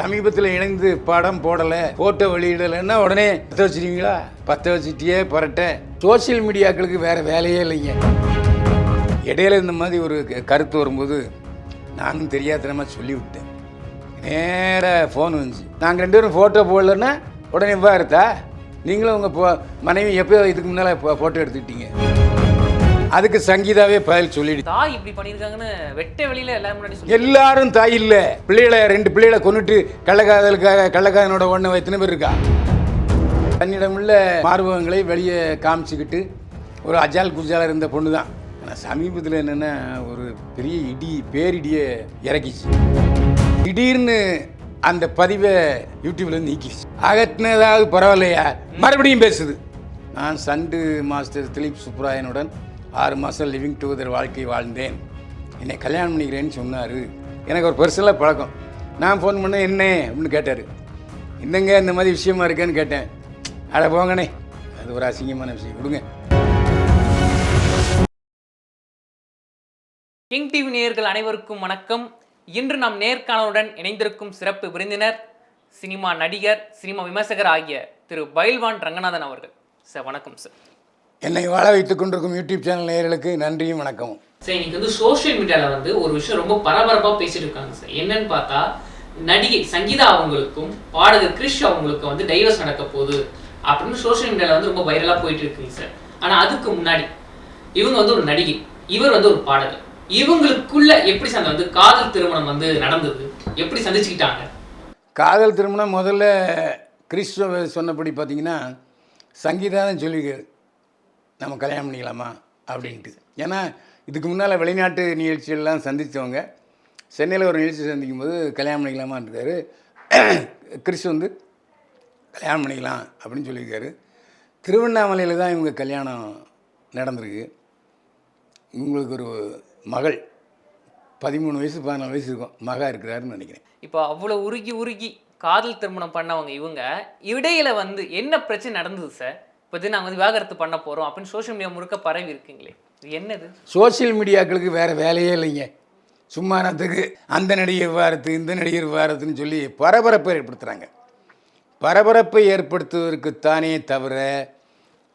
சமீபத்தில் இணைந்து படம் போடலை ஃபோட்டோ வெளியிடலைன்னா உடனே பற்ற வச்சிருவீங்களா? பற்ற வச்சுட்டியே புரட்ட. சோஷியல் மீடியாக்களுக்கு வேறு வேலையே இல்லைங்க. இடையில இந்த மாதிரி ஒரு க- கருத்து வரும்போது நானும் தெரியாதனமாக சொல்லிவிட்டேன். நேராக ஃபோன் வந்துச்சு. நாங்கள் ரெண்டு பேரும் ஃபோட்டோ போடலன்னா உடனே விவாகரத்தா? நீங்களும் உங்கள் போ மனைவி எப்போ இதுக்கு முன்னால் ஃபோட்டோ எடுத்துக்கிட்டீங்க. அதுக்கு சங்கீதாவே பதில் சொல்லிடுச்சு தாய் இப்படி பண்ணியிருக்காங்கன்னு வெட்ட வெளியில எல்லாரும் முன்னாடி சொல்லி எல்லாரும் தாய் இல்ல. பிள்ளைகளை ரெண்டு பிள்ளைகளை கொண்டுட்டு கள்ளக்காதலுக்காக கள்ளக்காதனோட ஒண்ணு எத்தனை பேர் இருக்கா? தன்னிடமுள்ள மார்பகங்களை வெளியே காமிச்சுக்கிட்டு ஒரு அஜால் குஜால இருந்த பொண்ணு தான் ஆனால் சமீபத்தில் என்னென்னா ஒரு பெரிய இடி பேரிடியை இறக்கிச்சு. திடீர்னு அந்த பதிவை யூடியூப்ல நீக்கிச்சு அகற்றினதாவது பரவாயில்லையா? மறுபடியும் பேசுது. நான் சண்டு மாஸ்டர் திலீப் சுப்ராயனுடன் ஆறு மாதம் லிவிங் டுகெதர் வாழ்க்கை வாழ்ந்தேன். என்னை கல்யாணம் பண்ணிக்கிறேன்னு சொன்னார். எனக்கு ஒரு பர்சனலாக பழக்கம். நான் ஃபோன் பண்ணேன் என்ன? அப்படின்னு கேட்டார். என்னங்க இந்த மாதிரி விஷயமா இருக்கேன்னு கேட்டேன். அட போங்கண்ணே. அது ஒரு அசிங்கமான விஷயம். விடுங்க. கிங் டிவி நேயர்கள் அனைவருக்கும் வணக்கம். இன்று நாம் நேர்காணலுடன் இணைந்திருக்கும் சிறப்பு விருந்தினர் சினிமா நடிகர் சினிமா விமர்சகர் ஆகிய திரு பைல்வான் ரங்கநாதன் அவர்கள். சார் வணக்கம் சார். என்னை வாழ வைத்துக் கொண்டிருக்கும் யூடியூப் சேனல் நேயர்களுக்கு நன்றியும் வணக்கமும். சார் இன்னைக்கு வந்து சோஷியல் மீடியாவில் வந்து ஒரு விஷயம் ரொம்ப பரபரப்பாக பேசிட்டு இருக்காங்க சார். என்னன்னு பார்த்தா நடிகை சங்கீதா அவங்களுக்கும் பாடகர் கிரிஷ் அவங்களுக்கும் வந்து டைவர்ஸ் நடக்க போகுது அப்படின்னு சோஷியல் மீடியாவில் வந்து ரொம்ப வைரலாக போயிட்டு இருக்குங்க சார். ஆனால் அதுக்கு முன்னாடி இவங்க வந்து ஒரு நடிகை இவர் வந்து ஒரு பாடகர். இவங்களுக்குள்ள எப்படி சார் வந்து காதல் திருமணம் வந்து நடந்தது? எப்படி சந்திச்சுக்கிட்டாங்க? காதல் திருமணம் முதல்ல கிறிஸ்துவ சொன்னபடி பார்த்தீங்கன்னா சங்கீதா தான் சொல்லியிருக்காரு. நம்ம கல்யாணம் பண்ணிக்கலாமா அப்படின்ட்டு. ஏன்னா இதுக்கு முன்னால் வெளிநாட்டு நிகழ்ச்சிகள்லாம் சந்தித்தவங்க சென்னையில் ஒரு நிகழ்ச்சி சந்திக்கும் போது கல்யாணம் பண்ணிக்கலாமான்னு இருக்காரு கிறிஸ் வந்து கல்யாணம் பண்ணிக்கலாம் அப்படின்னு சொல்லியிருக்காரு. திருவண்ணாமலையில் தான் இவங்க கல்யாணம் நடந்திருக்கு. இவங்களுக்கு ஒரு மகள் பதிமூணு வயசு பதினாலு வயசு இருக்கும். மகா இருக்கிறாருன்னு நினைக்கிறேன். இப்போ அவ்வளோ உருகி உருகி காதல் திருமணம் பண்ணவங்க இவங்க இடையில வந்து என்ன பிரச்சனை நடந்தது சார்? இப்போ இது நாங்கள் வந்து விவாகரத்து பண்ண போகிறோம் அப்படின்னு சோஷியல் மீடியா முழுக்க பரவி இருக்குங்களே. இது என்னது? சோஷியல் மீடியாக்களுக்கு வேறு வேலையே இல்லைங்க. சும்மானத்துக்கு அந்த நடிகர் விவாரத்து இந்த நடிகர் விவாரத்துன்னு சொல்லி பரபரப்பை ஏற்படுத்துகிறாங்க பரபரப்பை ஏற்படுத்துவதற்குத்தானே தவிர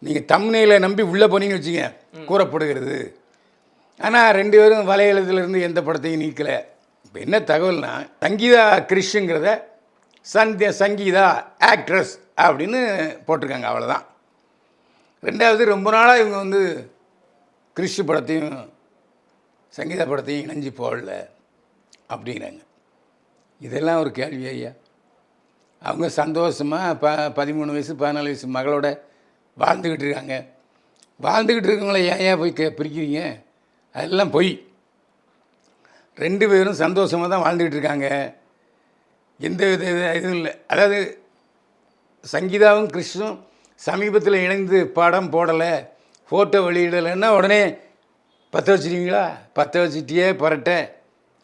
நீங்கள் தம்னையில் நம்பி உள்ளே போனீங்கன்னு வச்சுங்க கூறப்படுகிறது. ஆனால் ரெண்டு பேரும் வலையளத்திலிருந்து எந்த படத்தையும் நீக்கலை. இப்போ என்ன தகவல்னா சங்கீதா கிறிஷுங்கிறத சந்திய சங்கீதா ஆக்ட்ரஸ் அப்படின்னு போட்டிருக்காங்க அவ்வளோதான் ரெண்டாவது ரொம்ப நாளாக இவங்க வந்து கிறிஸ்து படத்தையும் சங்கீத படத்தையும் இணைஞ்சு போடல அப்படிங்கிறாங்க. இதெல்லாம் ஒரு கேள்வி ஐயா. அவங்க சந்தோஷமாக ப பதிமூணு வயசு பதினாலு வயசு மகளோட வாழ்ந்துக்கிட்டு இருக்காங்க. வாழ்ந்துக்கிட்டு இருக்கவங்கள ஏன் ஏன் போய் கே பிரிக்கிறீங்க? அதெல்லாம் பொய். ரெண்டு பேரும் சந்தோஷமாக தான் வாழ்ந்துக்கிட்டு இருக்காங்க. எந்த வித இதுவும் இல்லை. அதாவது சங்கீதாவும் கிருஷ்ணும் சமீபத்தில் இணைந்து படம் போடலை ஃபோட்டோ வெளியிடலைன்னா உடனே பற்ற வச்சிருவீங்களா? பற்ற வச்சுட்டியே பரட்ட.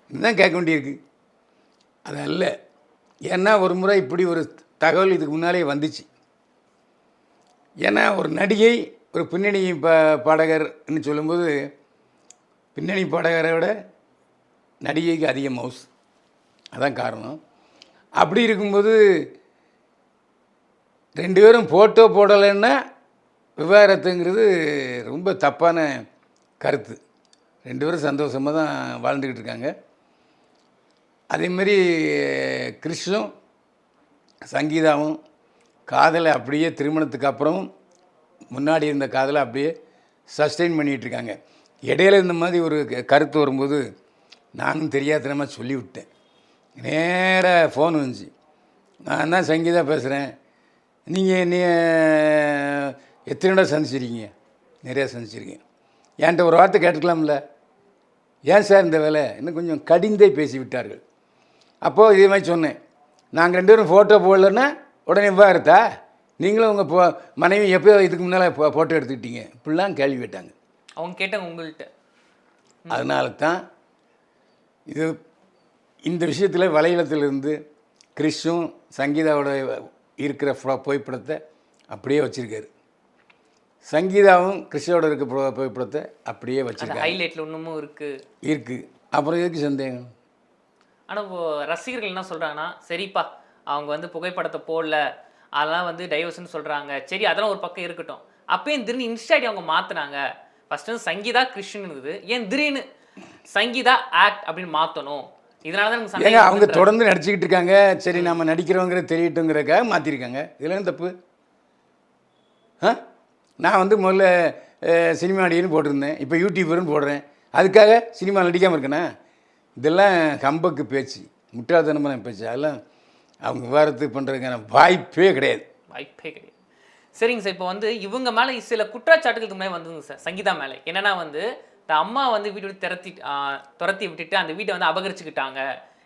இதுதான் கேட்க வேண்டியிருக்கு. அது அல்ல. ஏன்னா ஒரு முறை இப்படி ஒரு தகவல் இதுக்கு முன்னாலே வந்துச்சு. ஏன்னா ஒரு நடிகை ஒரு பின்னணி ப பாடகர்னு சொல்லும்போது பின்னணி பாடகரை விட நடிகைக்கு அதிக மவுஸ் அதான் காரணம். அப்படி இருக்கும்போது ரெண்டு பேரும் ஃபோட்டோ போடலைன்னா விவாகரத்துங்கிறது ரொம்ப தப்பான கருத்து. ரெண்டு பேரும் சந்தோஷமாக தான் வாழ்ந்துக்கிட்டு இருக்காங்க. அதேமாரி கிறிஷும் சங்கீதாவும் காதலை அப்படியே திருமணத்துக்கு அப்புறம் முன்னாடி இருந்த காதலை அப்படியே சஸ்டெயின் பண்ணிகிட்டு இருக்காங்க. இடையில இந்த மாதிரி ஒரு க- கருத்து வரும்போது நானும் தெரியாதனமாக சொல்லிவிட்டேன். நேராக ஃபோன் வந்துச்சு. நான் தான் சங்கீதா பேசுகிறேன் நீங்கள் நீ எத்தனை இடம் சந்திச்சிருக்கீங்க? நிறையா சந்திச்சிருக்கீங்க என்கிட்ட ஒரு வார்த்தை கேட்டுக்கலாம்ல ஏன் சார் இந்த வேலை? இன்னும் கொஞ்சம் கடிந்தே பேசி விட்டார்கள் அப்போது இதே மாதிரி சொன்னேன். நாங்கள் ரெண்டு பேரும் ஃபோட்டோ போடலன்னா உடனே விவாகரத்தா? நீங்களும் உங்கள் போ மனைவி எப்போ இதுக்கு முன்னால் ஃபோட்டோ எடுத்துக்கிட்டீங்க. இப்படிலாம் கேள்வி கேட்டாங்க. அவங்க கேட்டாங்க உங்கள்கிட்ட அதனால தான் இது இந்த விஷயத்தில் வலையளத்திலிருந்து கிறிஷும் சங்கீதாவோட இருக்கிற புகைப்படத்தை அப்படியே வச்சுருக்காரு. சங்கீதாவும் கிறிஷோட இருக்க புகை- புகைப்படத்தை அப்படியே வச்சுருக்காரு. ஹைலைட்ல இன்னமும் இருக்கு. இருக்குது அப்புறம் எதுக்கு சந்தேகம்? ஆனால் ரசிகர்கள் என்ன சொல்கிறாங்கன்னா சரிப்பா அவங்க வந்து புகைப்படத்தை போடல. அதெல்லாம் வந்து டைவர்ஸ்னு சொல்கிறாங்க சரி அதெல்லாம் ஒரு பக்கம் இருக்கட்டும். அப்பயும் திடீர்னு இன்ஸ்டாடி அவங்க மாற்றினாங்க ஃபர்ஸ்ட் வந்து சங்கீதா கிருஷ்ணன் இருக்குது ஏன் திடீர்னு சங்கீதா ஆக்ட் அப்படின்னு மாற்றணும் இதனால தான் ஏங்க அவங்க. தொடர்ந்து நடிச்சுக்கிட்டு இருக்காங்க. சரி நம்ம நடிக்கிறோங்கிறது தெரியட்டுங்கிறதுக்காக மாற்றிருக்காங்க இதில் என்ன தப்பு? ஆ? நான் வந்து முதல்ல சினிமா நடிகர்னு போட்டிருந்தேன். இப்போ யூடியூபர்னு போடுறேன். அதுக்காக சினிமா நடிக்காமல் இருக்கேனா? இதெல்லாம் கம்பக்கு பேச்சு. முட்டாள்தனமான பேச்சு. அதெல்லாம் அவங்க விவாதத்துக்கு பண்ணுறதுக்கான வாய்ப்பே கிடையாது. வாய்ப்பே கிடையாது. சரிங்க சார் இப்போ வந்து இவங்க மேலே சில குற்றச்சாட்டுகளுக்கு முன்னாடி வந்ததுங்க சார் சங்கீதா மேலே. என்னன்னா வந்து இந்த அம்மா வந்து வீட்டை விட்டு திரத்தி துரத்தி விட்டுட்டு அந்த வீட்டை வந்து அபகரிச்சுக்கிட்டாங்க.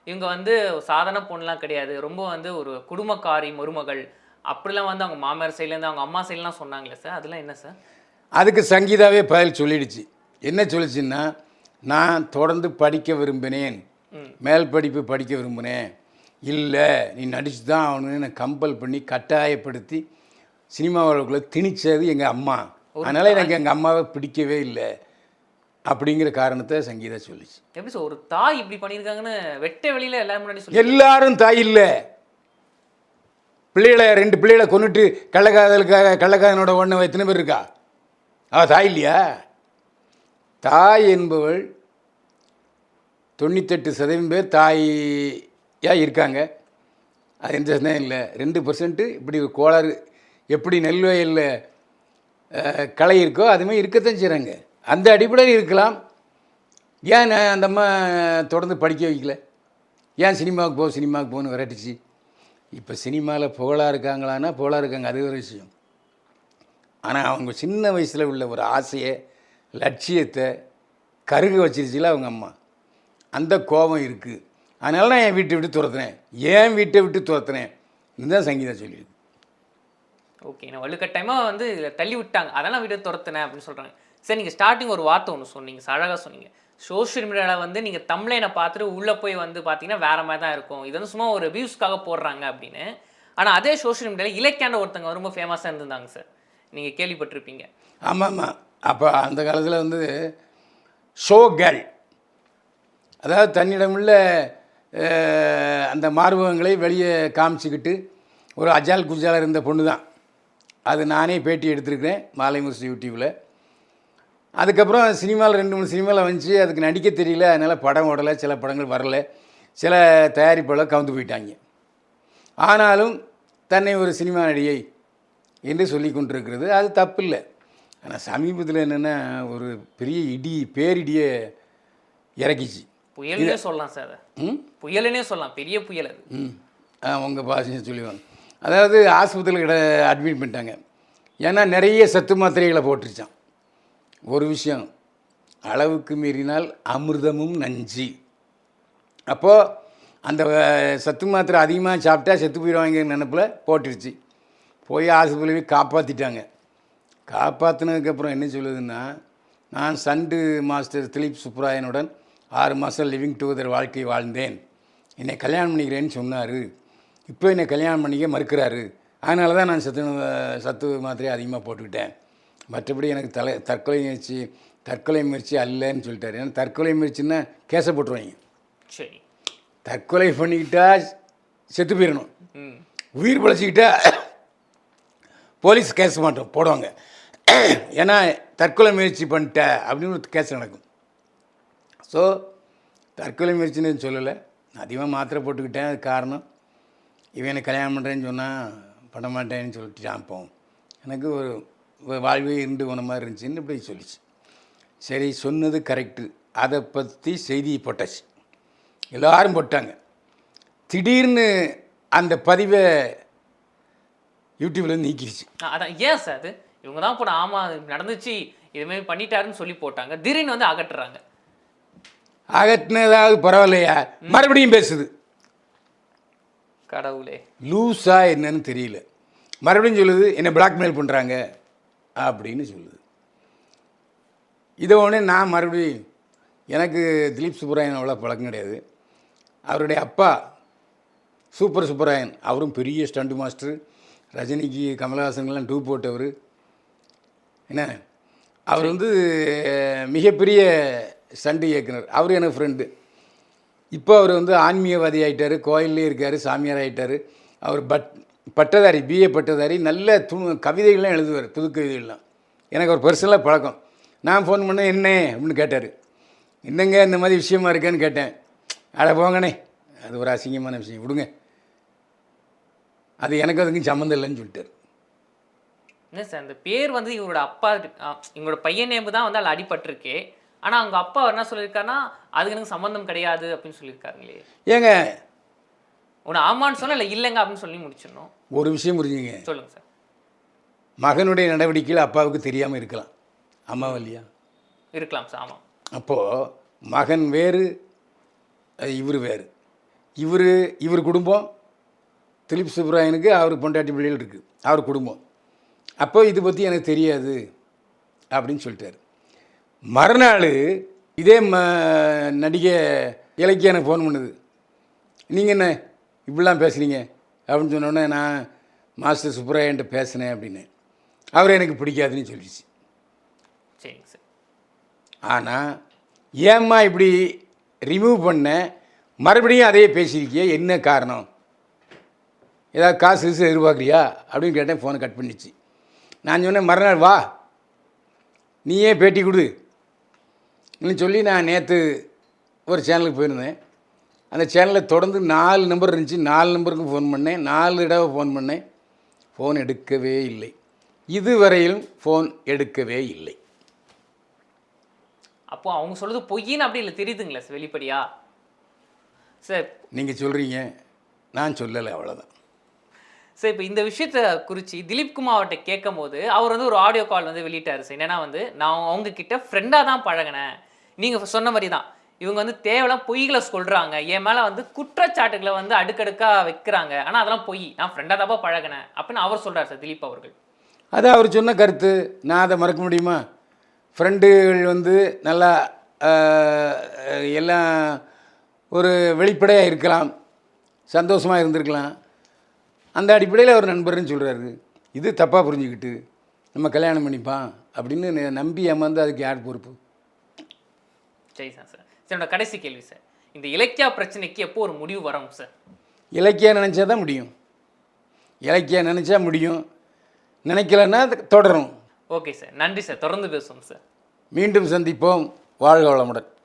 இவங்க வந்து சாதாரண பொண்ணுலாம் கிடையாது. ரொம்ப வந்து ஒரு குடும்பக்காரி மருமகள். அப்படிலாம் வந்து அவங்க மாமியார் சைட்லேருந்து அவங்க அம்மா சைட்லாம் சொன்னாங்களே சார் அதெல்லாம் என்ன சார் அதுக்கு சங்கீதாவே பதில் சொல்லிடுச்சு. என்ன சொல்லிச்சுன்னா நான் தொடர்ந்து படிக்க விரும்பினேன். மேல் படிப்பு படிக்க விரும்பினேன். இல்லை நீ நடிச்சு தான் ஆகணும்னு என்னை கம்பல் பண்ணி கட்டாயப்படுத்தி சினிமாவுக்குள்ளே திணிச்சது எங்கள் அம்மா. அதனால் எனக்கு எங்கள் அம்மாவை பிடிக்கவே இல்லை. அப்படிங்கிற காரணத்தை சங்கீதா சொல்லிச்சு. எப்படி சார் ஒரு தாய் இப்படி பண்ணியிருக்காங்கன்னு வெட்ட வெளியில எல்லாரும் முன்னாடி சொல்லி எல்லாரும் தாய் இல்லை. பிள்ளைகளை ரெண்டு பிள்ளைகளை கொண்டுட்டு கள்ளக்காதலுக்காக கள்ளக்காதனோட ஒன்று எத்தனை பேர் இருக்கா? அவ தாய் இல்லையா? தாய் என்பவள் தொண்ணூத்தெட்டு சதவீதம் பேர் தாயாக இருக்காங்க. அது எந்த சந்தேகம் இல்லை. ரெண்டு பர்சன்ட்டு இப்படி கோளாறு எப்படி நெல் வயலில் களை இருக்கோ அதுமாதிரி இருக்கத்தான் செய்கிறாங்க அந்த அடிப்படையில் இருக்கலாம். ஏன் நான் அந்த அம்மா தொடர்ந்து படிக்க வைக்கல? ஏன் சினிமாவுக்கு போ சினிமாவுக்கு போன்னு விரட்டுச்சு? இப்போ சினிமாவில் புகழாக இருக்காங்களான்னா புகழாக இருக்காங்க. அது ஒரு விஷயம். ஆனால் அவங்க சின்ன வயசில் உள்ள ஒரு ஆசையை லட்சியத்தை கருக வச்சிருச்சுல அவங்க அம்மா. அந்த கோபம் இருக்குது அதனால நான் என் வீட்டை விட்டு துரத்துனேன். ஏன் வீட்டை விட்டு துரத்துனேன். இதுதான் சங்கீதா சொல்லியிருக்கு. ஓகே. நான் வலுக்கட்டாயமாக வந்து இதில் தள்ளி விட்டாங்க. அதெல்லாம் வீட்டை துரத்துனேன் அப்படின்னு சொல்கிறாங்க சரி நீங்கள் ஸ்டார்டிங் ஒரு வார்த்தை ஒன்று சொன்னீங்க அழகாக சொன்னீங்க. சோஷியல் மீடியாவில் வந்து நீங்கள் தமிழனை பார்த்துட்டு உள்ளே போய் வந்து பார்த்தீங்கன்னா வேற மாதிரி தான் இருக்கும். இது வந்து சும்மா ஒரு வியூஸ்க்காக போடுறாங்க அப்படின்னு. ஆனால் அதே சோஷியல் மீடியாவில் இலக்கியாண்ட ஒருத்தங்க ரொம்ப ஃபேமஸாக இருந்திருந்தாங்க சார் நீங்கள் கேள்விப்பட்டிருப்பீங்க. ஆமாம் ஆமாம் அப்போ அந்த காலத்தில் வந்து ஷோ கேர்ள் அதாவது தன்னிடமுள்ள அந்த மார்பகங்களை வெளியே காமிச்சிக்கிட்டு ஒரு அஜால் குஜால் இருந்த பொண்ணு தான் அது நானே பேட்டி எடுத்திருக்கிறேன் மாலை முரசு யூடியூப்பில் அதுக்கப்புறம் சினிமாவில் ரெண்டு மூணு சினிமாவில் வந்துச்சு. அதுக்கு நடிக்க தெரியல. அதனால் படம் ஓடலை. சில படங்கள் வரல. சில தயாரிப்பாளர் கவுந்து போயிட்டாங்க. ஆனாலும் தன்னை ஒரு சினிமா நடிகை என்று சொல்லி கொண்டிருக்கிறது. அது தப்பில்லை. ஆனால் சமீபத்தில் என்னென்னா ஒரு பெரிய இடி பேரிடியை இறக்கிச்சு. புயல்னே சொல்லலாம் சார் புயலுன்னே சொல்லலாம். பெரிய புயல் அது. ம். உங்கள் பாஷையை சொல்லுவாங்க அதாவது ஆஸ்பத்திரியில் கிட்ட அட்மிட் பண்ணிட்டாங்க. ஏன்னா நிறைய சத்து மாத்திரைகளை போட்டுருச்சான் ஒரு விஷயம். அளவுக்கு மீறினால் அமிர்தமும் நஞ்சு. அப்போது அந்த சத்து மாத்திரை அதிகமாக சாப்பிட்டா செத்து போயிடுவாங்க நினப்பில் போட்டுருச்சு. போய் ஆஸ்பத்திரி காப்பாற்றிட்டாங்க காப்பாற்றினதுக்கப்புறம் என்ன சொல்லுதுன்னா நான் சண்டு மாஸ்டர் திலீப் சுப்ராயனுடன் ஆறு மாதம் லிவிங் டுகெதர் வாழ்க்கை வாழ்ந்தேன். என்னை கல்யாணம் பண்ணிக்கிறேன்னு சொன்னார். இப்போ என்னை கல்யாணம் பண்ணிக்க மறுக்கிறாரு. அதனால தான் நான் சத்து சத்து மாத்திரையை அதிகமாக போட்டுக்கிட்டேன். மற்றபடி எனக்கு தலை தற்கொலை முயற்சி தற்கொலை முயற்சி அல்லன்னு சொல்லிட்டாரு. ஏன்னா தற்கொலை முயற்சின்னா கேஸை போட்டுருவாங்க. சரி. தற்கொலை பண்ணிக்கிட்டா செத்து போயிடணும் உயிர் பிழைச்சிக்கிட்டா போலீஸ் கேஸ் மாட்டோம் போடுவாங்க. ஏன்னா தற்கொலை முயற்சி பண்ணிட்ட அப்படின்னு ஒரு கேஸ் நடக்கும். ஸோ தற்கொலை முயற்சின்னு சொல்லலை. அதிகமாக மாத்திரை போட்டுக்கிட்டேன் அது காரணம் இவன் எனக்கு கல்யாணம் பண்ணுறேன்னு சொன்னால் பண்ண மாட்டேன்னு சொல்லிட்டு போவோம் எனக்கு ஒரு வாழ்வே இருந்து மாதிரி இருந்துச்சுன்னு இப்படி சொல்லிச்சு. சரி சொன்னது கரெக்டு அதை பற்றி செய்தி போட்டாச்சு. எல்லாரும் போட்டாங்க. திடீர்னு அந்த பதிவை யூடியூப்லேருந்து நீக்கிடுச்சு. அதான் ஏன் சார் அது? இவங்க தான் போட ஆமா இது நடந்துச்சு இதுமாரி பண்ணிட்டாருன்னு சொல்லி போட்டாங்க. திடீர்னு வந்து அகற்றுறாங்க. அகற்றினதாவது பரவாயில்லையா? மறுபடியும் பேசுது. கடவுளே. லூஸா என்னன்னு தெரியல. மறுபடியும் சொல்லுது என்னை பிளாக்மெயில் பண்ணுறாங்க அப்படின்னு சொல்லுது. இதை உடனே நான் மறுபடியும் எனக்கு திலீப் சுப்பராயன் அவ்வளோ பழக்கம் கிடையாது. அவருடைய அப்பா சூப்பர் சுப்பராயன் அவரும் பெரிய ஸ்டண்ட் மாஸ்டர் ரஜினிக்கு கமலஹாசன்லாம் டூ போட்டவர். என்ன? அவர் வந்து மிகப்பெரிய ஸ்டண்ட் இயக்குனர். அவர் எனக்கு ஃப்ரெண்டு இப்போ அவர் வந்து ஆன்மீகவாதி ஆகிட்டார் கோயில்லே இருக்கார் சாமியார் ஆயிட்டார் அவர் பட் பட்டதாரி பிஏ பட்டதாரி நல்ல து கவிதைகள்லாம் எழுதுவார் புது கவிதைகள்லாம். எனக்கு ஒரு பர்சனலாக பழக்கம். நான் ஃபோன் பண்ணேன் என்ன? அப்படின்னு கேட்டார். என்னங்க இந்த மாதிரி விஷயமா இருக்கேன்னு கேட்டேன். அட போங்கண்ணே. அது ஒரு அசிங்கமான விஷயம். விடுங்க. அது எனக்கு அதுக்கும் சம்மந்தம் இல்லைன்னு சொல்லிட்டார். என்ன சார் அந்த பேர் வந்து இவரோட அப்பா இவங்களோட பையன் நேம்பு தான் வந்து அதில் அடிபட்டிருக்கு. ஆனா அவங்க அப்பா என்ன சொல்லியிருக்காருன்னா அதுக்கு எனக்கு சம்மந்தம் கிடையாது அப்படின்னு சொல்லியிருக்காருங்களே. ஏங்க உன்னை ஆமான்னு சொன்னா இல்லை இல்லைங்க அப்படின்னு சொல்லி முடிச்சிடணும். ஒரு விஷயம் புரிஞ்சுங்க. சொல்லுங்க சார். மகனுடைய நடவடிக்கைகள் அப்பாவுக்கு தெரியாமல் இருக்கலாம். அம்மாவும் இல்லையா? இருக்கலாம் சார் ஆமாம் அப்போது மகன் வேறு இவர் வேறு. இவர் இவர் குடும்பம். திலீப் சுப்ராயனுக்கு அவர் பொண்டாட்டி பிள்ளைகள் இருக்குது அவர் குடும்பம். அப்போ இது பற்றி எனக்கு தெரியாது அப்படின்னு சொல்லிட்டாரு. மறுநாள் இதே ம நடிகை இலக்கிய எனக்கு ஃபோன் பண்ணுது. நீங்கள் என்ன? இப்படிலாம் பேசுகிறீங்க அப்படின்னு சொன்னோடனே நான் மாஸ்டர் சுப்ராயன்ட்ட பேசினேன் அப்படின்னு. அவர் எனக்கு பிடிக்காதுன்னு சொல்லிச்சு. சரிங்க சார். ஆனால் ஏம்மா இப்படி ரிமூவ் பண்ண? மறுபடியும் அதையே பேசியிருக்கிய என்ன காரணம்? ஏதாவது காசு கீசு எதிர்பார்க்குறியா? அப்படின்னு கேட்டேன் ஃபோனை கட் பண்ணிச்சு. நான் சொன்னேன் மறுநாள் வா. நீயே பேட்டி கொடு. சொல்லி நான் நேற்று ஒரு சேனலுக்கு போயிருந்தேன். அந்த சேனலில் தொடர்ந்து நாலு நம்பர் இருந்துச்சு. நாலு நம்பருக்கு ஃபோன் பண்ணேன். நாலு தடவை ஃபோன் பண்ணேன். ஃபோன் எடுக்கவே இல்லை. இதுவரையிலும் ஃபோன் எடுக்கவே இல்லை. அப்போ அவங்க சொல்றது பொய்ன்னு அப்படி இல்லை? தெரியுதுங்களா சார் வெளிப்படையா? சார் நீங்கள் சொல்கிறீங்க நான் சொல்லலை அவ்வளோதான் சார் இப்போ இந்த விஷயத்தை குறித்து திலீப் குமார் அவர்கிட்ட கேட்கும் போது அவர் வந்து ஒரு ஆடியோ கால் வந்து வெளியிட்டாரு சார். என்னன்னா வந்து நான் அவங்க கிட்ட ஃப்ரெண்டாக தான் பழகினேன். நீங்கள் சொன்ன மாதிரி தான் இவங்க வந்து தேவையில்லாம் பொய்களை சொல்கிறாங்க என் மேலே வந்து குற்றச்சாட்டுகளை வந்து அடுக்கடுக்காக வைக்கிறாங்க. ஆனால் அதெல்லாம் பொய். நான் ஃப்ரெண்டாக தாப்பா பழகினேன். அப்படின்னு அவர் சொல்கிறார் சார் திலீப் அவர்கள். அது அவர் சொன்ன கருத்து. நான் அதை மறக்க முடியுமா? ஃப்ரெண்டுகள் வந்து நல்லா எல்லாம் ஒரு வெளிப்படையாக இருக்கலாம். சந்தோஷமாக இருந்திருக்கலாம். அந்த அடிப்படையில் அவர் நண்பர்னு சொல்கிறாரு இது தப்பாக புரிஞ்சுக்கிட்டு நம்ம கல்யாணம் பண்ணிப்பான் அப்படின்னு நம்பி ஏமாந்து அதுக்கு யார் பொறுப்பு? Sir sir sir. என்னோட கடைசி கேள்வி சார். இந்த இலக்கியா பிரச்சனைக்கு எப்போ ஒரு முடிவு வரும் சார்? இலக்கியா நினச்சா தான் முடியும். இலக்கியா நினச்சா முடியும். நினைக்கலன்னா தொடரும். Okay sir. நன்றி சார். தொடர்ந்து பேசுவோம் சார். மீண்டும் சந்திப்போம். வாழ்க வளமுடன்.